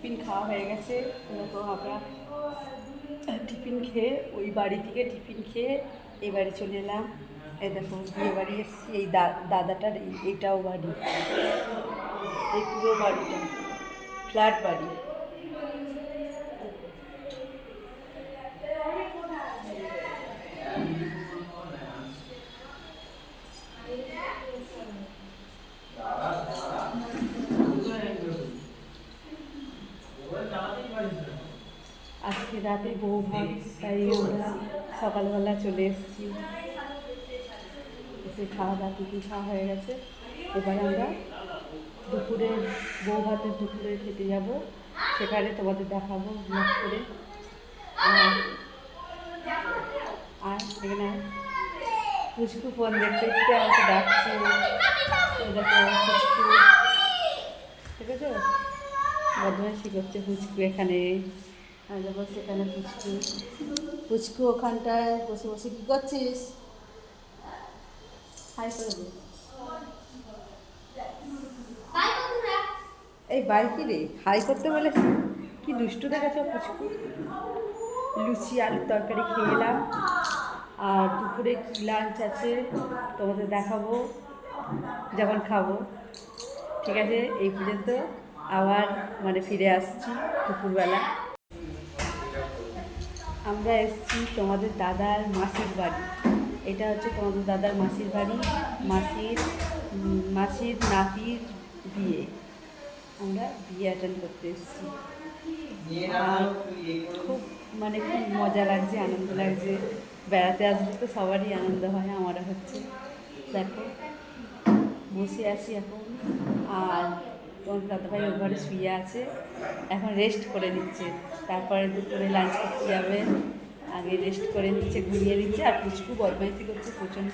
Tiffin খাওয়া হয়ে গেছে। তো আমরা টিফিন খেয়ে ওই বাড়ি থেকে টিফিন খেয়ে এই বাড়ি চলে এলাম। এই দেখো, বিয়ে বাড়ি এসেছি। এই দাদাটার এইটাও বাড়ি। এই পুরো বাড়িটা, ফ্ল্যাট বাড়ি। আজকে রাতে বউ ভাত তাই আমরা সকালবেলা চলে এসেছি। এসে খাওয়া দাওয়া টিফিন খাওয়া হয়ে গেছে? এবার আমরা দুপুরে বউ ভাতের দুপুরে খেতে যাব। সেখানে তোমাদের দেখাবো ব্লগ করে। আর আর এখানে পুচকু ফোন দেখতে দেখতে আমাকে ডাকছে। ঠিক আছে বদমাইশি করছে পুচকু এখানে। আর দেখো সেখানে পুচকু পুচকু ওখানটায় বসে বসে কী করছিস? হাই করে এই বাইকি রে? হাই করতে বলেছি? কি দুষ্টু দেখাচ্ছে পুচকু? লুচি আলুর তরকারি খেয়ে এলাম। আর দুপুরে কী লাঞ্চ আছে তোমাদের দেখাবো যখন খাব। ঠিক আছে এই পর্যন্ত আবার মানে ফিরে আসছি দুপুরবেলা। আমরা এসেছি তোমাদের দাদার মাসির বাড়ি। এটা হচ্ছে তোমাদের দাদার মাসির বাড়ি, মাসির মাসির নাতির বিয়ে। আমরা বিয়ে অ্যাটেন্ড করতে এসেছি। খুব মানে খুব মজা লাগছে, আনন্দ লাগছে। বেড়াতে আসলে তো সবারই আনন্দ হয়, আমারও হচ্ছে। দেখো, বসে আছি এখন। আর তোমার দাদাভাই ওর ঘরে শুয়ে আছে। এখন রেস্ট করে নিচ্ছে। তারপরে দুপুরে লাঞ্চ করতে যাবে। আগে রেস্ট করে নিচ্ছে, ঘুরিয়ে নিচ্ছে। আর পুচকু বদমাইশি করছে প্রচণ্ড।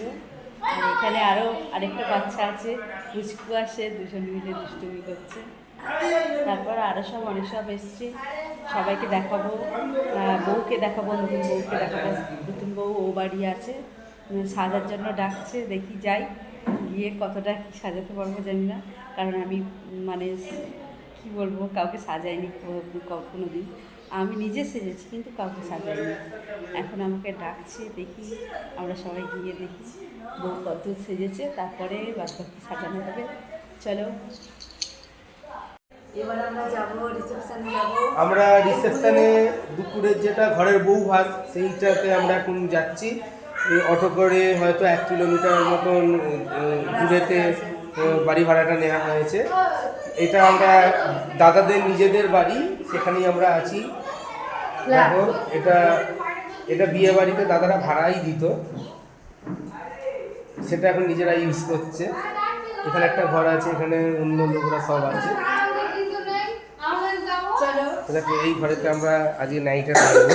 আর এখানে আরও আরেকটা বাচ্চা আছে। পুচকু আসে দুজন মিলে দুষ্টুমি করছে। তারপর আরও সব অনেক সব এসছে। সবাইকে দেখাবো। বউকে দেখাবো, নতুন বউকে দেখাবো। নতুন বউ ও বাড়ি আছে। সাজার জন্য ডাকছে, দেখি যাই। গিয়ে কতটা কি সাজাতে পারব জানি না। কারণ আমি মানে কি বলব কাউকে সাজাইনি কোনো দিন আমি নিজে সেজেছি কিন্তু কাউকে সাজাইনি। এখন আমাকে ডাকছে দেখি। আমরা সবাই গিয়ে দেখি। বউ কত সেজেছে তারপরে বাদ বাকি সাজানো হবে। চলো। এবার আমরা যাব রিসেপশনে যাব। আমরা রিসেপশনে দুপুরের যেটা ঘরের বউ ভাত সেইটাতে আমরা এখন যাচ্ছি। অটো করে হয়তো এক কিলোমিটার মতন দূরেতে বাড়ি ভাড়াটা নেওয়া হয়েছে। এটা আমরা দাদাদের নিজেদের বাড়ি সেখানেই আমরা আছি। দেখো এটা এটা বিয়ে বাড়িতে দাদারা ভাড়াই দিত। সেটা এখন নিজেরা ইউজ করছে। এখানে একটা ঘর আছে এখানে অন্য লোকরা সব আছে। এই ঘরেতে আমরা আজকে নাইটে থাকব।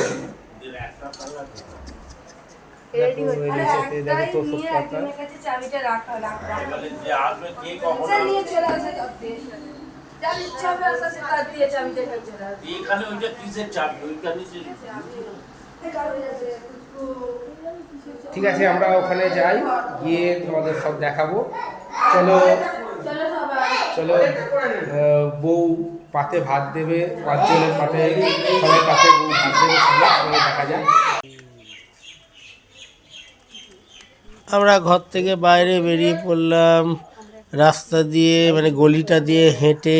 রেডি দেখো এই তো সব কথা। কাছে চাবিটা রাখা রাখা যে আসবে কে কখন নিয়ে চলে আসে তত্ত্বে যার ইচ্ছা হবে আস্তে তার দিয়ে চাবিটা নিয়ে চলে আসবে এখানে ওইটা কিসের চাবি? ওইখানে যে ঠিক আছে আমরা ওখানে যাই গিয়ে তোমাদের সব দেখাবো। চলো চলো বউ পাতে ভাত দেবে পাঁচজনের পাতে সবাই পাতে বউ ভাত দেবে সবাই দেখা যায় আমরা ঘর থেকে বাইরে বেরিয়ে পড়লাম। রাস্তা দিয়ে মানে গলিটা দিয়ে হেঁটে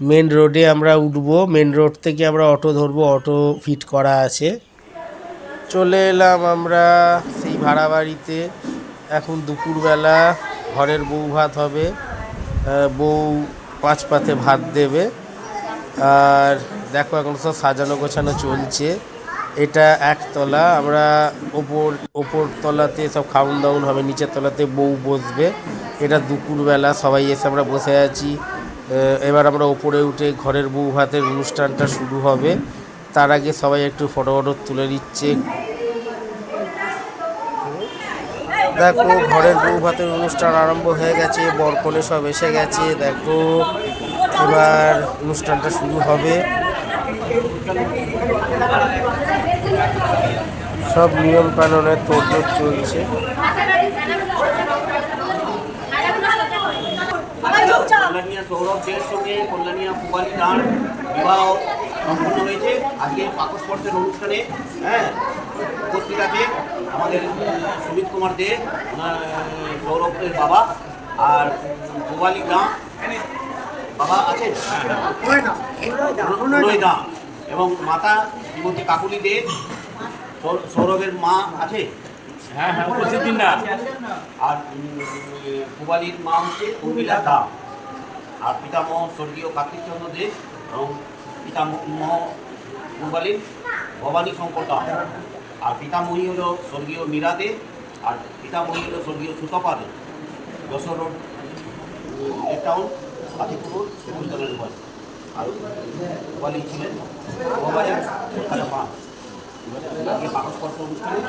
মেন রোডে আমরা উঠবো। মেন রোড থেকে আমরা অটো ধরবো। অটো ফিট করা আছে। চলে এলাম আমরা সেই ভাড়া বাড়িতে। এখন দুপুরবেলা ঘরের বউ ভাত হবে। বউ পাঁচ পাতে ভাত দেবে। আর দেখো এখন সব সাজানো গোছানো চলছে। এটা একতলা আমরা ওপর ওপর তলাতে সব খাউন দাউন হবে, নিচের তলাতে বউ বসবে। এটা দুপুরবেলা, সবাই এসে আমরা বসে আছি। এবার আমরা ওপরে উঠে ঘরের বউ ভাতের অনুষ্ঠানটা শুরু হবে। তার আগে সবাই একটু ফটো ফটো তুলে নিচ্ছে। দেখো, ঘরের বউ ভাতের অনুষ্ঠান আরম্ভ হয়ে গেছে, বরকনে সব এসে গেছে। দেখো, এবার অনুষ্ঠানটা শুরু হবে। সব নিয়ম কানুনের তোড়জোড় চলছে। কল্যাণিয়া সৌরভ দের সঙ্গে কল্যাণিয়া পুবালি দান বিবাহ সম্পন্ন হয়েছে। আজকে পাকস্পর্শের অনুষ্ঠানে হ্যাঁ উপস্থিত আছে আমাদের সুমিত কুমার দে সৌরভের বাবা আর পুবালি বাবা আছেন? দা। এবং মাতা শ্রীমতী কাকুলি দে সৌ- সৌরভের মা আছে? হ্যাঁ হ্যাঁ না আর পুবালির মা হচ্ছে উর্মিলা দা। আর পিতামহ স্বর্গীয় কার্তিকচন্দ্র দে এবং পিতামহ পুবালির ভবানী শঙ্কর দা। আর পিতামহী হলো স্বর্গীয় মীরা দে আর পিতামহী হলো স্বর্গীয় সুতপা দে যশোর রোড টাউন কাতিপুর সেকুলতলার বাস আর পুবালি ছিলেন এখানে মা আজকে পাকস্পর্শ অনুষ্ঠানে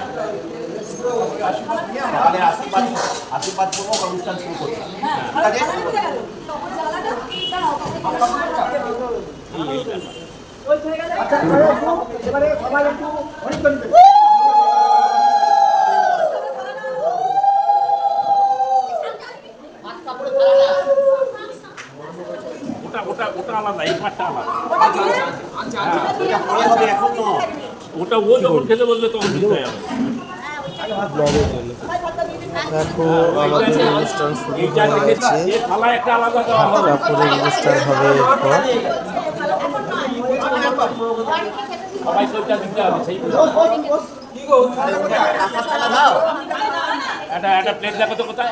তাহলে আশীর্বাদ আশীর্বাদ পূর্বক অনুষ্ঠান শুরু করছি ঠিক আছে ওটা ওটা ওটা আলাদা এই পাটটা আলাদা। হবে এখন ওটা ও যখন খেতে বলবে তখন দিতে হবে। দেখো আমাদের অনুষ্ঠান শুরু হয়ে গেছে। একটা আলাদা দেওয়া তারপরে অনুষ্ঠান হবে এরপর। সবাই সবটা দিতে হবে সেই আসার টাকা দাও একটা একটা প্লেট দেখো তো কোথায়?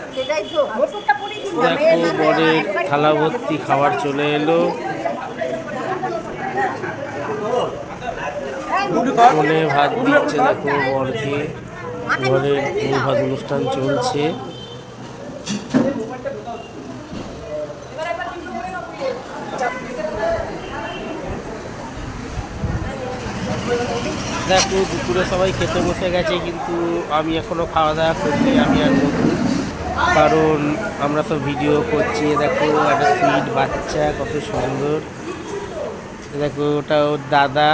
দেখো থালা ভর্তি খাবার চলে এলো। ফোনে ভাত দিচ্ছে দেখো বরকে ঘরের বউ ভাত অনুষ্ঠান চলছে। দেখো দুপুরে সবাই খেতে বসে গেছে কিন্তু আমি এখনও খাওয়া দাওয়া করিনি আমি আর নতুন কারণ আমরা তো ভিডিও করছি দেখো একটা সুইট বাচ্চা কত সুন্দর। দেখো ওটা ওর দাদা।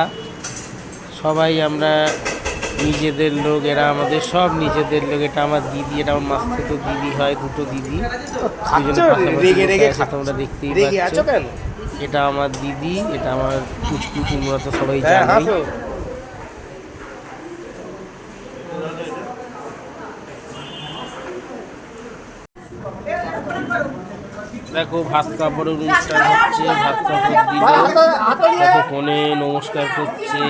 সবাই আমরা নিজেদের লোক এরা আমাদের সব নিজেদের লোক। এটা আমার দিদি এটা আমার মাস্তে তো দিদি হয় দুটো দিদি। তোমরা দেখতেই পাচ্ছ। এটা আমার দিদি এটা আমার কুচকু তোমরা তো সবাই হ্যাঁ দেখো ভাত কাপড়ের অনুষ্ঠান হচ্ছে, ভাত কাপড় দিল। দেখো ফোনে নমস্কার করছে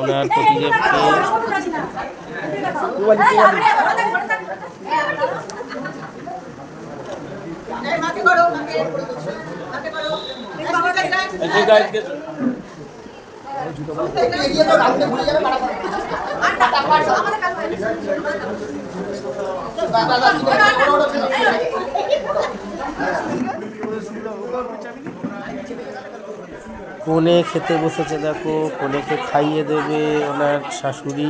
ওনার প্রতিদেবকে যেটা কোনে খেতে বসেছে দেখো কোনেকে খাইয়ে দেবে ওনার শাশুড়ি।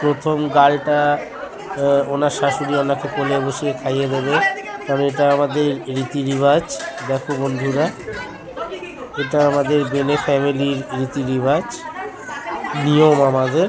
প্রথম গালটা ওনার শাশুড়ি ওনাকে কোলে বসিয়ে খাইয়ে দেবে। কারণ এটা আমাদের রীতি রিবাজ দেখো বন্ধুরা। এটা আমাদের বেনে ফ্যামিলির রীতি রিবাজ নিয়ম আমাদের।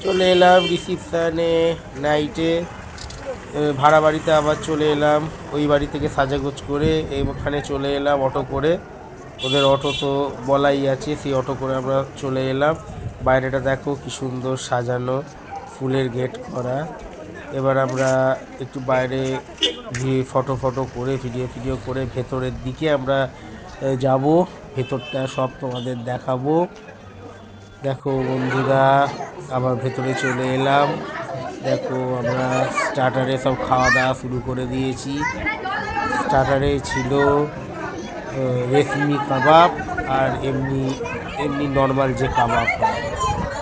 চলে এলাম রিসিপশানে নাইটে এ, ভাড়া বাড়িতে আবার চলে এলাম। ওই বাড়ি থেকে সাজাগোজ করে এখানে চলে এলাম অটো করে। ওদের অটো তো বলাই আছে, সেই অটো করে আমরা চলে এলাম। বাইরেটা দেখো কি সুন্দর সাজানো, ফুলের গেট করা। এবার আমরা একটু বাইরে ফটো ফটো করে ভিডিও ভিডিও করে ভেতরের দিকে আমরা যাব। ভেতরটা সব তোমাদের দেখাবো। দেখো বন্ধুরা, আবার ভেতরে চলে এলাম। দেখো, আমরা স্টার্টারে সব খাওয়া দাওয়া শুরু করে দিয়েছি। স্টার্টারে ছিল রেশমি কাবাব আর এমনি এমনি নর্মাল যে কাবাব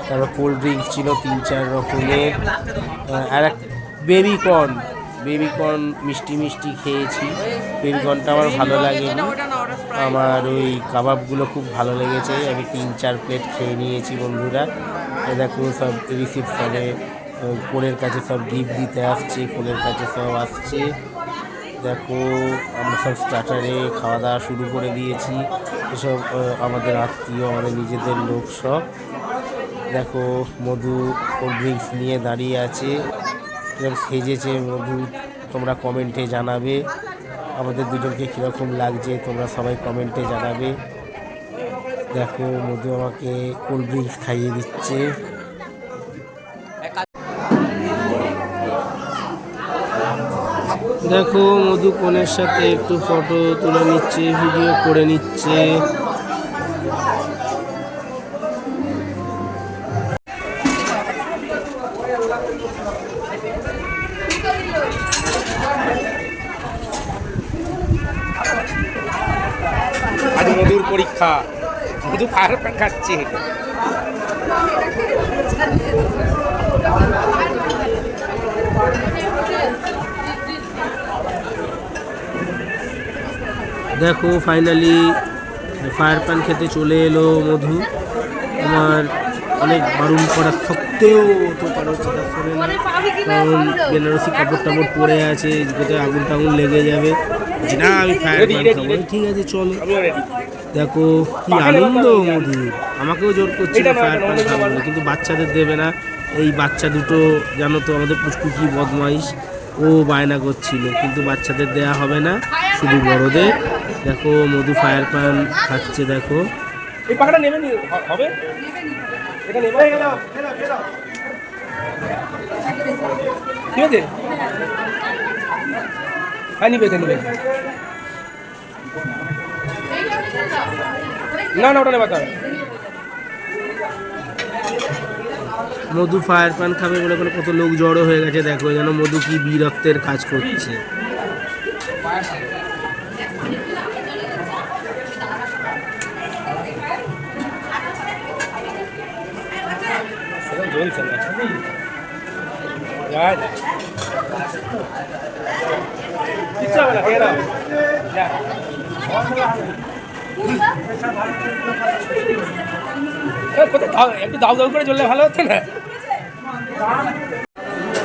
তারপর কোল্ড ড্রিঙ্কস ছিল তিন, চার রকমের। আর এক বেবিকর্ন বেবিকর্ন মিষ্টি মিষ্টি খেয়েছি। বেবিকর্নটা আমার ভালো লাগেনি। আমার ওই কাবাবগুলো খুব ভালো লেগেছে। আমি তিন, চার প্লেট খেয়ে নিয়েছি বন্ধুরা। এ দেখো সব রিসিপশনে কোলের কাছে সব গিফট দিতে আসছে, কোলের কাছে সব আসছে। দেখো, আমরা সব স্টার্টারে খাওয়া দাওয়া শুরু করে দিয়েছি। এসব আমাদের আত্মীয়, আমাদের নিজেদের লোক সব। দেখো, মধু কোল্ড ড্রিঙ্কস নিয়ে দাঁড়িয়ে আছে। এরকম সেজেছে মধু, তোমরা কমেন্টে জানাবে। আমাদের দুজনকে কীরকম লাগছে, তোমরা সবাই কমেন্টে জানাবে। দেখো, মধু আমাকে কোল্ড ড্রিঙ্কস খাইয়ে দিচ্ছে। দেখো, মধু কোনের সাথে একটু ফটো তুলে নিচ্ছে ভিডিও করে নিচ্ছে। আজ মধুর পরীক্ষা। মধু ফায়ার খাচ্ছে? দেখো ফাইনালি ফায়ার পান খেতে চলে এলো মধু। আমার অনেক বারণ করা সত্ত্বেও তো কারোর কথা শোনে না। কারণ বেনারসি কাপড় টাপড় পরে আছে কোথায় আগুন টাগুন লেগে যাবে। না আমি ফায়ার পান খাব ঠিক আছে চলো। দেখো কি আনন্দ মধু। আমাকেও জোর করছিল ফায়ার পান খাব কিন্তু বাচ্চাদের দেবে না। এই বাচ্চা দুটো জানো তো আমাদের পুষ্কু কি বদমাইশ। ও বায়না করছিল কিন্তু বাচ্চাদের দেয়া হবে না শুধু বড়দের। দেখো মধু ফায়ার পান খাচ্ছে দেখো। এই পাখাটা নেবে নি হবে? এটা নেবে? ঠিক আছে হ্যাঁ নিবে নিবে। না না ওটা নেবে তার মধু ফায়ার পান খাবে বলে ওখানে কত লোক জড়ো হয়ে গেছে, দেখো যেন মধু কি বীরত্বের কাজ করছে।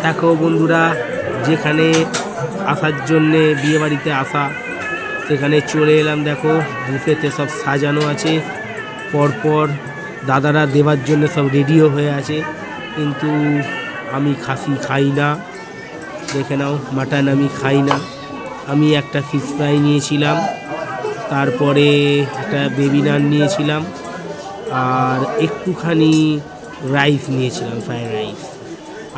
দেখো বন্ধুরা, যেখানে আসার জন্যে বিয়ে বাড়িতে আসা, সেখানে চলে এলাম দেখো, বুফেতে সব সাজানো আছে, পরপর দাদারা দেবার জন্য সব রেডিও হয়ে আছে, কিন্তু আমি খাসি খাই না। দেখে নাও মাটন আমি খাই না। আমি একটা ফিশ ফ্রাই নিয়েছিলাম। তারপরে একটা বেবি নান নিয়েছিলাম, আর একটুখানি রাইস নিয়েছিলাম ফ্রাইড রাইস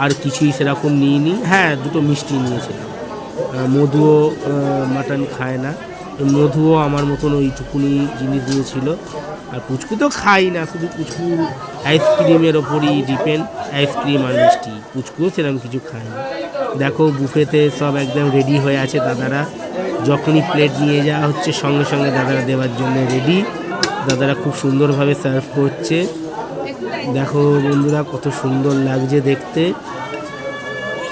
আর কিছুই সেরকম নিইনি। হ্যাঁ দুটো মিষ্টি নিয়েছিলাম। মধুও মাটন খায় না। মধুও আমার মতন ওইটুকুনি জিনিস দিয়েছিল। আর পুচকু তো খাই না, শুধু পুচকু আইসক্রিমের ওপরই ডিপেন্ড আইসক্রিম আর মিষ্টি, পুচকুও সেরকম কিছু খায় না। দেখো বুফেতে সব একদম রেডি হয়ে আছে দাদারা। যখনই প্লেট নিয়ে যাওয়া হচ্ছে, সঙ্গে সঙ্গে দাদারা দেওয়ার জন্য রেডি দাদারা খুব সুন্দরভাবে সার্ভ করছে। দেখো বন্ধুরা, কত সুন্দর লাগছে দেখতে।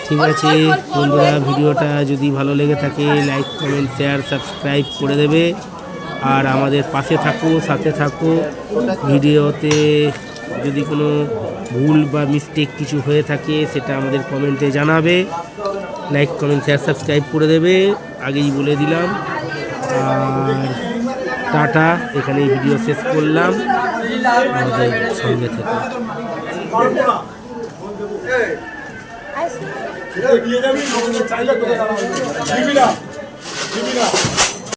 ঠিক আছে, বন্ধুরা, ভিডিওটা যদি ভালো লেগে থাকে লাইক কমেন্ট শেয়ার সাবস্ক্রাইব করে দেবে। আর আমাদের পাশে থাকো, সাথে থাকো। ভিডিওতে যদি কোনো ভুল বা মিস্টেক কিছু হয়ে থাকে, সেটা আমাদের কমেন্টে জানাবে। লাইক কমেন্ট শেয়ার সাবস্ক্রাইব করে দেবে। আগেই বলে দিলাম আর টাটা এখানে এই ভিডিও শেষ করলাম আমাদের সঙ্গে থেকে চাইলে